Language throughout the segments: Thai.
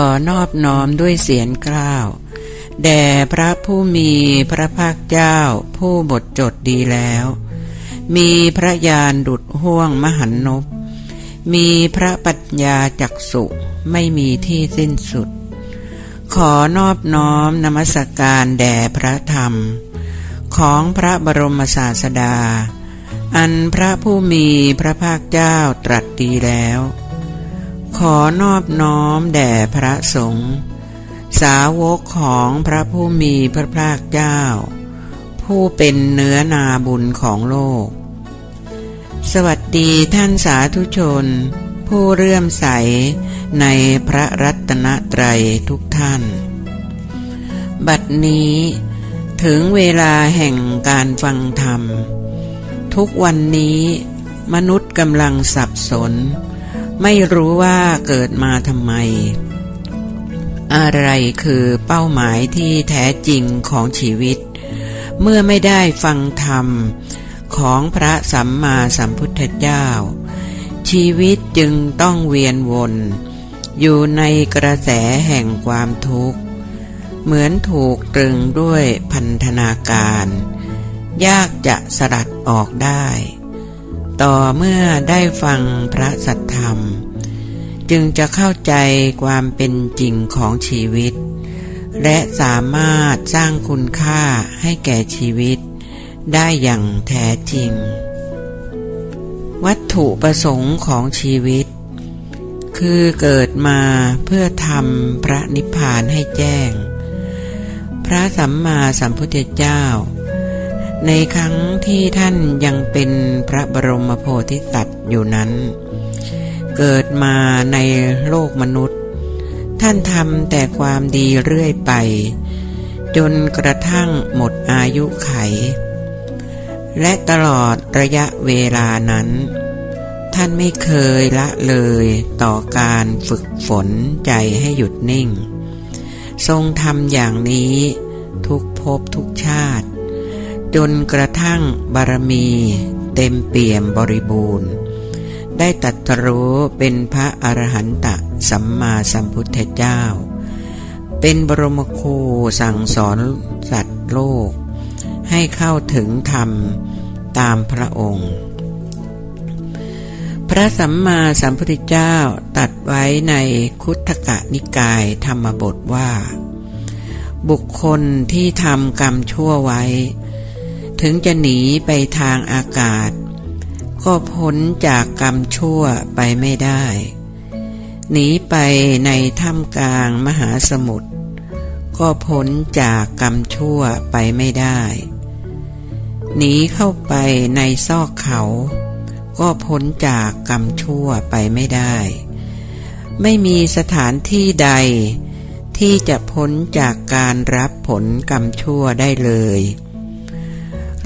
อนอบน้อมด้วยเสียงกล้าว แด่พระผู้มีพระภาคเจ้าผู้บทจดดีแล้ว มีพระญาณดุดห่วงมหันนบมีพระปัญญาจักสุไม่มีที่สิ้นสุด ขอนอบน้อมนมัสการแด่พระธรรม ของพระบรมศาสดา อันพระผู้มีพระภาคเจ้าตรัสดีแล้ว อนอบน้อมแด่พระสงฆ์สาวกของพระผู้มีพระภาคเจ้า ผู้เป็นเนื้อนาบุญของโลก สวัสดีท่านสาธุชน ผู้เรื่อมใสในพระรัตนตรัยทุกท่าน บัดนี้ถึงเวลาแห่งการฟังธรรม ทุกวันนี้มนุษย์กำลังสับสน ไม่รู้ว่าเกิดมาทำไม อะไรคือเป้าหมายที่แท้จริงของชีวิต เมื่อไม่ได้ฟังธรรมของพระสัมมาสัมพุทธเจ้า ชีวิตจึงต้องเวียนวน อยู่ในกระแสแห่งความทุกข์ เหมือนถูกตรึงด้วยพันธนาการ ยากจะสลัดออกได้ ต่อเมื่อได้ฟังพระสัทธรรม จึงจะเข้าใจความเป็นจริงของชีวิต และสามารถสร้างคุณค่าให้แก่ชีวิต ได้อย่างแท้จริง วัตถุประสงค์ของชีวิต คือเกิดมาเพื่อทำพระนิพพานให้แจ้ง พระสัมมาสัมพุทธเจ้า ในครั้งที่ท่านยังเป็นพระบรมโพธิสัตว์อยู่นั้น เกิดมาในโลกมนุษย์ ท่านทำแต่ความดีเรื่อยไป จนกระทั่งหมดอายุไข และตลอดระยะเวลานั้น ท่านไม่เคยละเลยต่อการฝึกฝนใจให้หยุดนิ่ง ทรงทำอย่างนี้ทุกภพทุกชาติ จนกระทั่งบารมีเต็มเปี่ยมบริบูรณ์ ได้ตัดรู้เป็นพระอรหันตสัมมาสัมพุทธเจ้า เป็นบรมครูสั่งสอนสัตว์โลก ให้เข้าถึงธรรมตามพระองค์ พระสัมมาสัมพุทธเจ้าตัดไว้ในคุตกะนิกายธรรมบทว่า บุคคลที่ทำกรรมชั่วไว้ ถึงจะหนีไปทางอากาศ ก็พ้นจากกรรมชั่วไปไม่ได้ หนีไปในถ้ำกลางมหาสมุทรก็พ้นจากกรรมชั่วไปไม่ได้ หนีเข้าไปในซอกเขา ก็พ้นจากกรรมชั่วไปไม่ได้ ไม่มีสถานที่ใดที่จะพ้นจากการรับผลกรรมชั่วได้เลย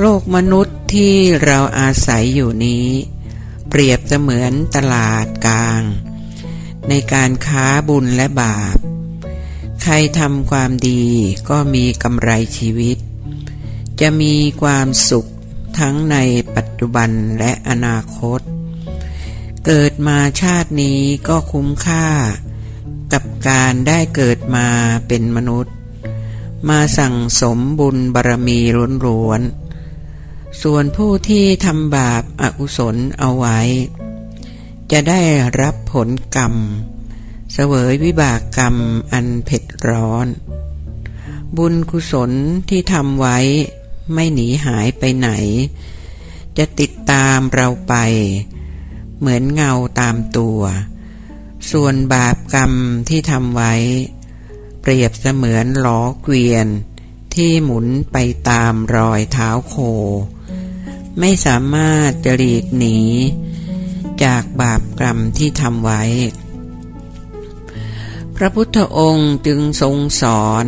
โลกมนุษย์ที่เราอาศัยอยู่นี้ เปรียบเสมือนตลาดกลาง ในการค้าบุญและบาป ใครทำความดีก็มีกำไรชีวิต จะมีความสุขทั้งในปัจจุบันและอนาคต เกิดมาชาตินี้ก็คุ้มค่า กับการได้เกิดมาเป็นมนุษย์ มาสั่งสมบุญบารมีล้วนๆ ส่วนผู้ที่ทำบาปอากุศลเอาไว้ จะได้รับผลกรรม เสวยวิบากกรรมอันเผ็ดร้อน บุญกุศลที่ทำไว้ไม่หนีหายไปไหน จะติดตามเราไป เหมือนเงาตามตัว ส่วนบาปกรรมที่ทำไว้ เปรียบเสมือนล้อเกวียนที่หมุนไปตามรอยเท้าโค ไม่สามารถจะหลีกหนี จากบาปกรรมที่ทำไว้ พระพุทธองค์จึงทรงสอน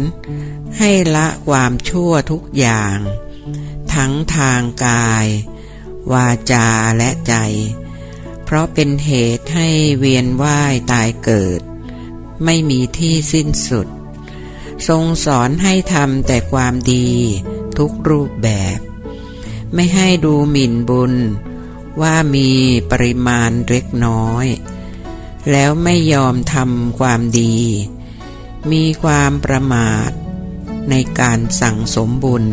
ให้ละความชั่วทุกอย่าง ทั้งทางกาย วาจาและใจ เพราะเป็นเหตุให้เวียนว่ายตายเกิด ไม่มีที่สิ้นสุด ทรงสอนให้ทำแต่ความดีทุกรูปแบบ ไม่ให้ดูหมิ่นบุญ ว่ามีปริมาณเล็กน้อย แล้วไม่ยอมทำความดี มีความประมาทในการสั่งสมบุญ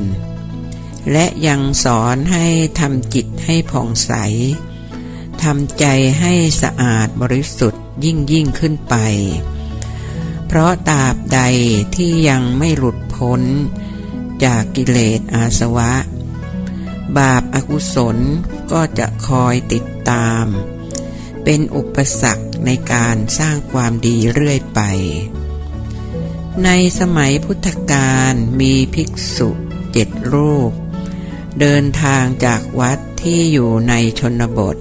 และยังสอนให้ทำจิตให้ผ่องใสทำใจให้สะอาดบริสุทธิ์ยิ่งยิ่งขึ้นไป เพราะตราบใดที่ยังไม่หลุดพ้นจากกิเลสอาสวะ บาปอากุศลก็จะคอยติดตาม เป็นอุปสรรคในการสร้างความดีเรื่อยไป ในสมัยพุทธกาลมีภิกษุเจ็ดรูป เดินทางจากวัดที่อยู่ในชนบท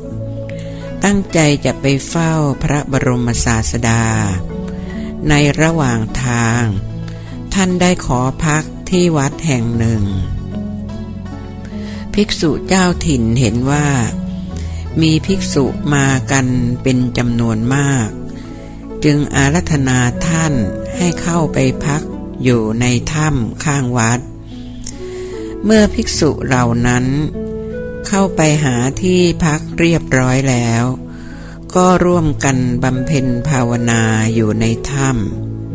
ตั้งใจจะไปเฝ้าพระบรมศาสดา ในระหว่างทาง ท่านได้ขอพักที่วัดแห่งหนึ่ง ภิกษุเจ้าถิ่นเห็นว่า มีภิกษุมากันเป็นจำนวนมาก จึงอารัธนาท่านให้เข้าไปพักอยู่ในถ้ำข้างวัด เมื่อภิกษุเหล่านั้นเข้าไปหาที่พักเรียบร้อยแล้ว ก็ร่วมกันบำเพ็ญภาวนาอยู่ในถ้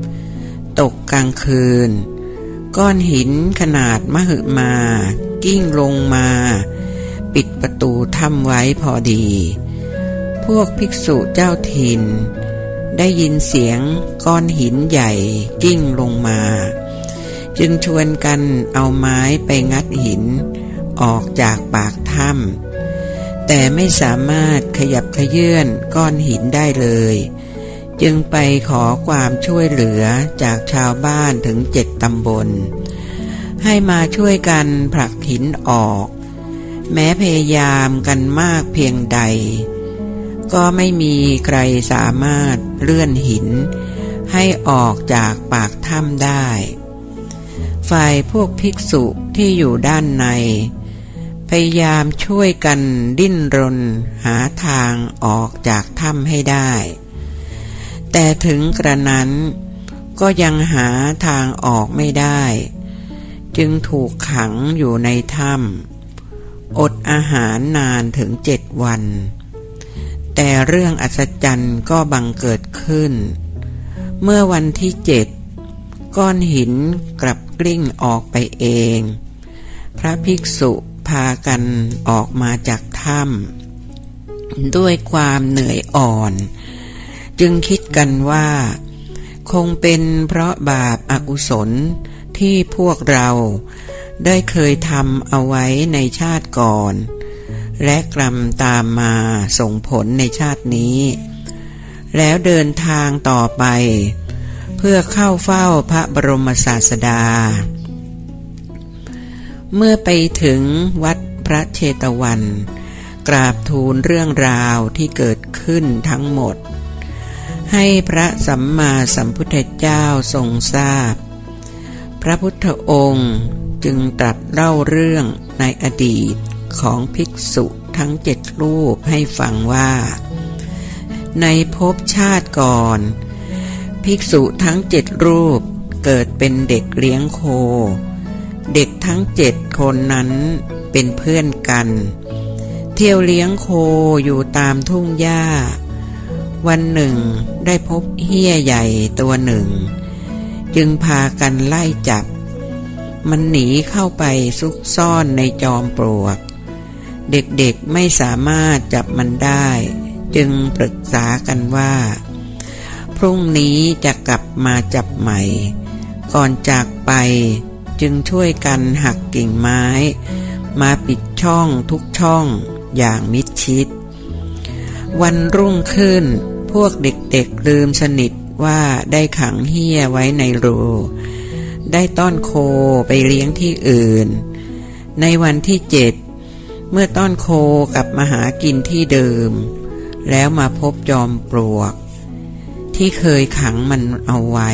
ำตกกลางคืน ก้อนหินขนาดมหึมา กิ้งลงมา ปิดประตูถ้ำไว้พอดี พวกภิกษุเจ้าถิ่น ได้ยินเสียงก้อนหินใหญ่กิ้งลงมา จึงชวนกันเอาไม้ไปงัดหิน ออกจากปากถ้ำแต่ไม่สามารถขยับขยื่นก้อนหินได้เลย จึงไปขอความช่วยเหลือจากชาวบ้านถึงเจ็ดตำบล ให้มาช่วยกันผลักหินออก แม้พยายามกันมากเพียงใด ก็ไม่มีใครสามารถเลื่อนหิน ให้ออกจากปากถ้ำได้ ฝ่ายพวกภิกษุที่อยู่ด้านใน พยายามช่วยกันดิ้นรนหาทางออกจากถ้ำให้ได้ แต่ถึงกระนั้นก็ยังหาทางออกไม่ได้ จึงถูกขังอยู่ในถ้ำอดอาหารนานถึงเจ็ดวัน แต่เรื่องอัศจรรย์ก็บังเกิดขึ้น เมื่อวันที่เจ็ดก้อนหินกลับกลิ้งออกไปเอง พระภิกษุพากันออกมาจากถ้ำด้วยความเหนื่อยอ่อน จึงคิดกันว่า คงเป็นเพราะบาปอากุศลที่พวกเราได้เคยทำเอาไว้ในชาติก่อน และกรรมตามมาส่งผลในชาตินี้ แล้วเดินทางต่อไป เพื่อเข้าเฝ้าพระบรมศาสดา เมื่อไปถึงวัดพระเชตวัน กราบทูลเรื่องราวที่เกิดขึ้นทั้งหมด ให้พระสัมมาสัมพุทธเจ้าทรงทราบพระพุทธองค์จึงตรัสเล่าเรื่องในอดีตของภิกษุทั้งเจ็ดรูปให้ฟังว่า ในภพชาติก่อน ภิกษุทั้งเจ็ดรูปเกิดเป็นเด็กเลี้ยงโค เด็กทั้งเจ็ดคนนั้นเป็นเพื่อนกัน เที่ยวเลี้ยงโคอยู่ตามทุ่งหญ้า วันหนึ่งได้พบเหี้ยใหญ่ตัวหนึ่ง จึงพากันไล่จับ มันหนีเข้าไปซุกซ่อนในจอมปลวก เด็กๆไม่สามารถจับมันได้ จึงปรึกษากันว่า พรุ่งนี้จะกลับมาจับใหม่ ก่อนจากไปจึงช่วยกันหักกิ่งไม้ มาปิดช่องทุกช่องอย่างมิดชิด วันรุ่งขึ้น พวกเด็กๆลืมสนิทว่าได้ขังเฮียไว้ในรูได้ต้อนโคไปเลี้ยงที่อื่น ในวันที่เจ็ดเมื่อต้อนโคกลับมาหากินที่เดิม แล้วมาพบจอมปลวก ที่เคยขังมันเอาไว้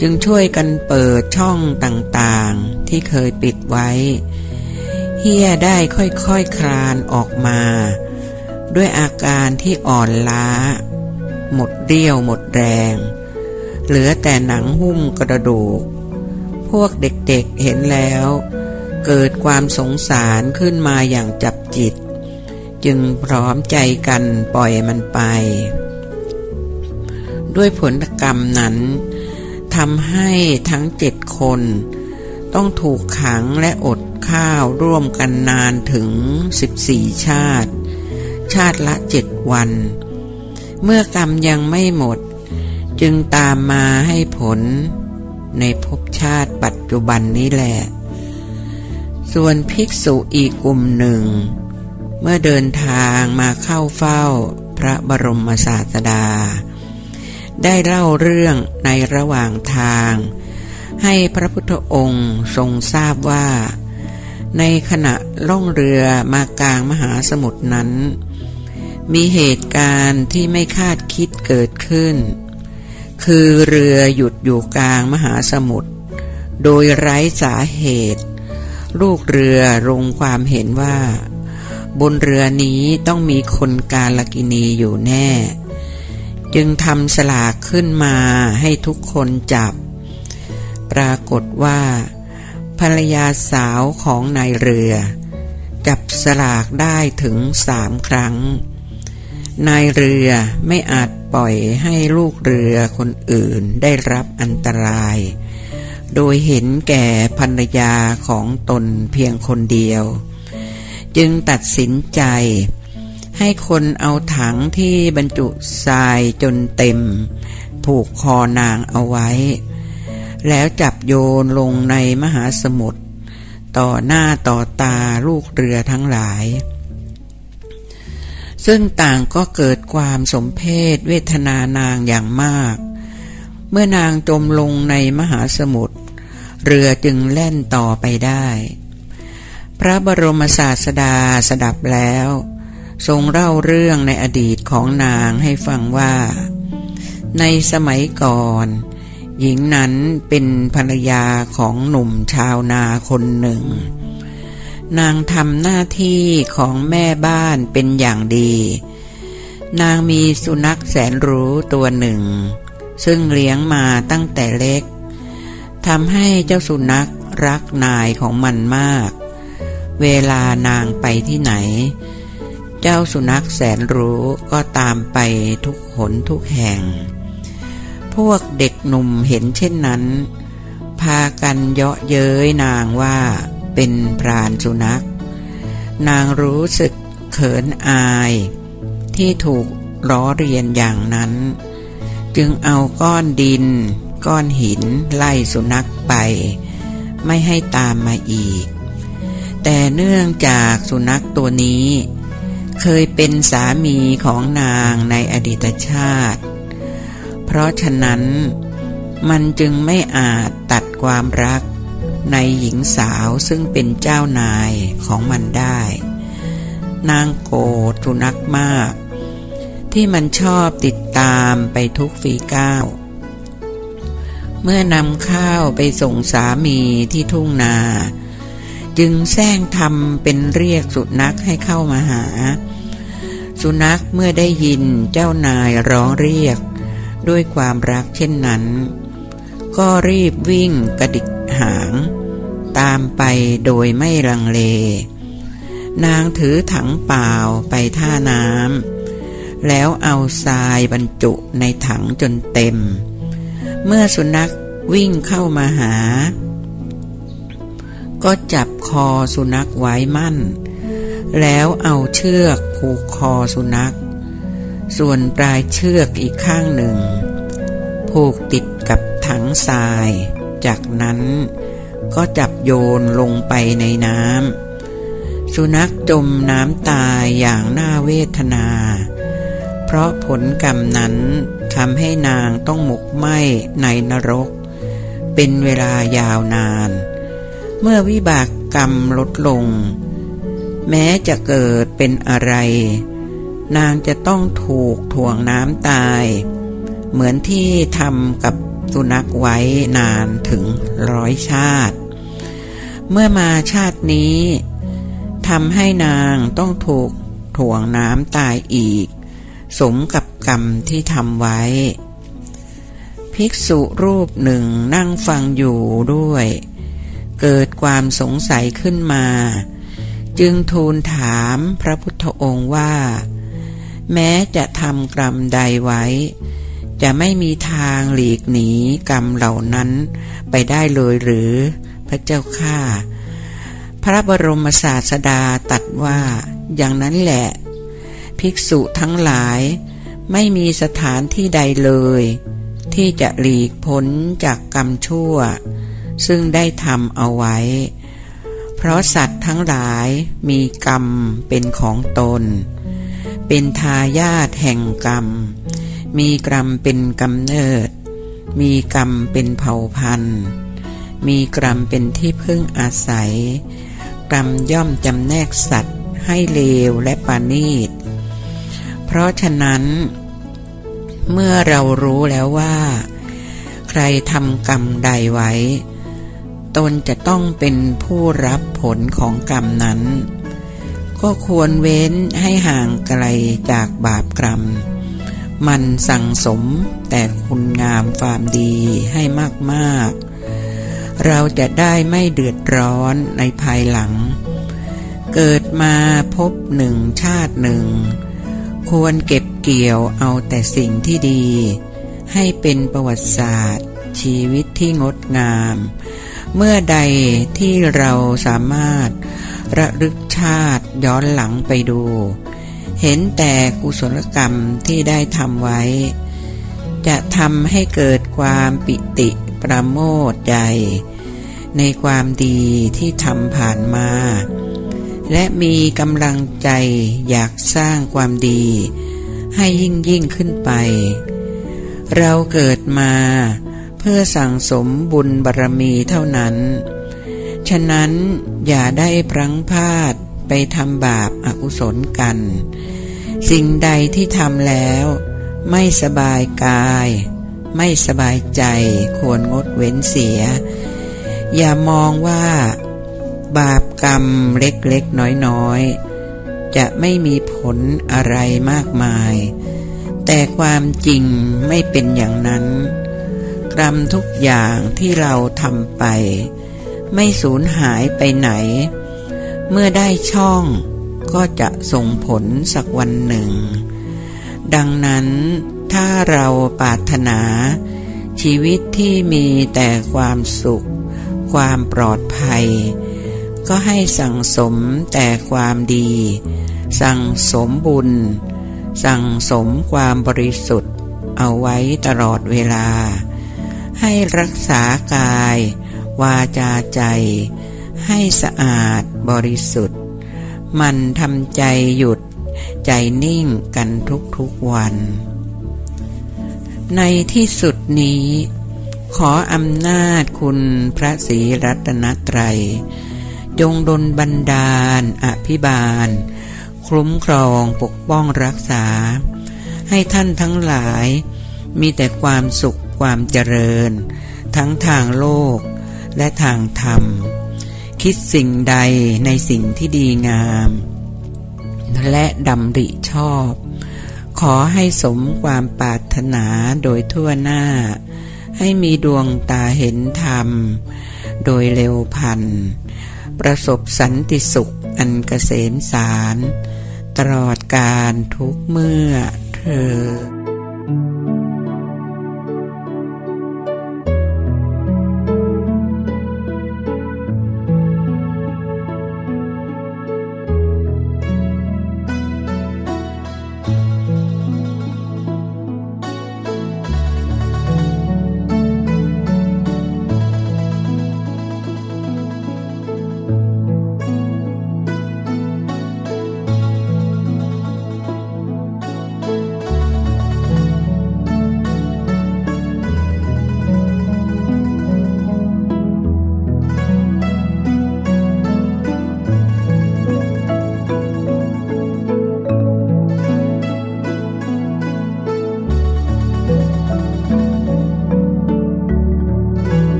จึงช่วยกันเปิดช่องต่างๆ ที่เคยปิดไว้ เฮียได้ค่อยๆคคลานออกมา ด้วยอาการที่อ่อนล้า หมดเรี่ยวหมดแรง เหลือแต่หนังหุ้มกระดูก พวกเด็กๆเห็นแล้ว เกิดความสงสารขึ้นมาอย่างจับจิต จึงพร้อมใจกันปล่อยมันไป ด้วยผลกรรมนั้นทำให้ทั้งเจ็ดคน ต้องถูกขังและอดข้าวร่วมกันนานถึง 14 ชาติ ชาติละเจ็ดวัน เมื่อกรรมยังไม่หมด จึงตามมาให้ผลในภพชาติปัจจุบันนี้แหละ ส่วนภิกษุอีกกลุ่มหนึ่ง เมื่อเดินทางมาเข้าเฝ้าพระบรมศาสดา ได้เล่าเรื่องในระหว่างทาง ให้พระพุทธองค์ทรงทราบว่า ในขณะล่องเรือมากลางมหาสมุทรนั้น มีเหตุการณ์ที่ไม่คาดคิดเกิดขึ้น คือเรือหยุดอยู่กลางมหาสมุทร โดยไร้สาเหตุ ลูกเรือลงความเห็นว่า บนเรือนี้ต้องมีคนกาลกินีอยู่แน่ จึงทำสลากขึ้นมาให้ทุกคนจับ ปรากฏว่า ภรรยาสาวของนายเรือ จับสลากได้ถึงสามครั้ง นายเรือไม่อาจปล่อยให้ลูกเรือคนอื่นได้รับอันตราย โดยเห็นแก่ภรรยาของตนเพียงคนเดียว จึงตัดสินใจ ให้คนเอาถังที่บรรจุทรายจนเต็ม ผูกคอนางเอาไว้ แล้วจับโยนลงในมหาสมุทรต่อหน้าต่อตาลูกเรือทั้งหลาย ซึ่งต่างก็เกิดความสมเพศเวทนานางอย่างมาก เมื่อนางจมลงในมหาสมุทรเรือจึงแล่นต่อไปได้ พระบรมศาสดาสดับแล้ว ทรงเล่าเรื่องในอดีตของนางให้ฟังว่า ในสมัยก่อน หญิงนั้นเป็นภรรยาของหนุ่มชาวนาคนหนึ่ง นางทำหน้าที่ของแม่บ้านเป็นอย่างดี นางมีสุนัขแสนรู้ตัวหนึ่ง ซึ่งเลี้ยงมาตั้งแต่เล็กทำให้เจ้าสุนัขรักนายของมันมาก เวลานางไปที่ไหน เจ้าสุนัขแสนรู้ก็ตามไปทุกหนทุกแห่ง พวกเด็กหนุ่มเห็นเช่นนั้น พากันเยาะเย้ยนางว่า เป็นพรานสุนัข นางรู้สึกเขินอาย ที่ถูกล้อเรียนอย่างนั้น จึงเอาก้อนดิน ก้อนหินไล่สุนัขไป ไม่ให้ตามมาอีก แต่เนื่องจากสุนัขตัวนี้ เคยเป็นสามีของนางในอดีตชาติ เพราะฉะนั้นมันจึงไม่อาจตัดความรัก ในหญิงสาวซึ่งเป็นเจ้านายของมันได้ นางโกรธุนัขมาก ที่มันชอบติดตามไปทุกฝีก้าว เมื่อนำข้าวไปส่งสามีที่ทุ่งนา จึงแซงทำเป็นเรียกสุนัขให้เข้ามาหา สุนัขเมื่อได้ยินเจ้านายร้องเรียก ด้วยความรักเช่นนั้น ก็รีบวิ่งกระดิก หาง ตามไปโดยไม่ลังเล นางถือถังเปล่าไปท่าน้ำแล้วเอาทรายบรรจุในถังจนเต็ม เมื่อสุนัขวิ่งเข้ามาหา ก็จับคอสุนัขไว้มั่น แล้วเอาเชือกผูกคอสุนัข ส่วนปลายเชือกอีกข้างหนึ่ง ผูกติดกับถังทราย จากนั้น ก็จับโยนลงไปในน้ำสุนัขจมน้ำตายอย่างน่าเวทนา เพราะผลกรรมนั้นทำให้นางต้องหมกไหม้ในนรก เป็นเวลายาวนาน เมื่อวิบากกรรมลดลง แม้จะเกิดเป็นอะไร นางจะต้องถูกถ่วงน้ำตาย เหมือนที่ทำกับ สุนัขไว้นานถึงร้อยชาติ เมื่อมาชาตินี้ทำให้นางต้องถูกถ่วงน้ำตายอีก สมกับกรรมที่ทำไว้ ภิกษุรูปหนึ่งนั่งฟังอยู่ด้วย เกิดความสงสัยขึ้นมา จึงทูลถามพระพุทธองค์ว่า แม้จะทำกรรมใดไว้ จะไม่มีทางหลีกหนีกรรมเหล่านั้นไปได้เลยหรือพระเจ้าข้าพระบรมศาสดาตัดว่าอย่างนั้นแหละ ภิกษุทั้งหลายไม่มีสถานที่ใดเลย ที่จะหลีกพ้นจากกรรมชั่ว ซึ่งได้ทำเอาไว้ เพราะสัตว์ทั้งหลายมีกรรมเป็นของตน เป็นทายาทแห่งกรรม มีกรรมเป็นกำเนิด มีกรรมเป็นเผ่าพันธุ์ มีกรรมเป็นที่พึ่งอาศัย กรรมย่อมจำแนกสัตว์ ให้เลวและปานีต เพราะฉะนั้น เมื่อเรารู้แล้วว่า ใครทำกรรมใดไว้ ตนจะต้องเป็นผู้รับผลของกรรมนั้น ก็ควรเว้นให้ห่างไกลจากบาปกรรม มันสั่งสมแต่คุณงามความดีให้มากๆ เราจะได้ไม่เดือดร้อนในภายหลัง เกิดมาพบหนึ่งชาติหนึ่ง ควรเก็บเกี่ยวเอาแต่สิ่งที่ดี ให้เป็นประวัติศาสตร์ ชีวิตที่งดงาม เมื่อใดที่เราสามารถระลึกชาติย้อนหลังไปดู เห็นแต่กุศลกรรมที่ได้ทำไว้ จะทำให้เกิดความปิติประโมทใจ ในความดีที่ทำผ่านมา และมีกำลังใจอยากสร้างความดี ให้ยิ่งยิ่งขึ้นไป เราเกิดมาเพื่อสั่งสมบุญบารมีเท่านั้น ฉะนั้นอย่าได้พลั้งพลาด ไปทำบาปอากุศลกัน สิ่งใดที่ทำแล้ว ไม่สบายกาย ไม่สบายใจควรงดเว้นเสีย อย่ามองว่า บาปกรรมเล็กๆ น้อยๆ จะไม่มีผลอะไรมากมาย แต่ความจริงไม่เป็นอย่างนั้น กรรมทุกอย่างที่เราทำไป ไม่สูญหายไปไหน เมื่อได้ช่องก็จะส่งผลสักวันหนึ่ง ดังนั้นถ้าเราปรารถนา ชีวิตที่มีแต่ความสุข ความปลอดภัย ก็ให้สั่งสมแต่ความดี สั่งสมบุญ สั่งสมความบริสุทธิ์ เอาไว้ตลอดเวลา ให้รักษากาย วาจาใจ ให้สะอาดบริสุทธิ์ มันทำใจหยุดใจนิ่งกันทุกๆวัน ในที่สุดนี้ ขออำนาจคุณพระศรีรัตนตรัย จงดลบันดาล อภิบาล คุ้มครองปกป้องรักษา ให้ท่านทั้งหลายมีแต่ความสุขความเจริญ ทั้งทางโลกและทางธรรม คิดสิ่งใดในสิ่งที่ดีงาม และดำริชอบ ขอให้สมความปรารถนาโดยทั่วหน้า ให้มีดวงตาเห็นธรรม โดยเร็วพัน ประสบสันติสุขอันเกษมสาร ตลอดการทุกเมื่อเธอ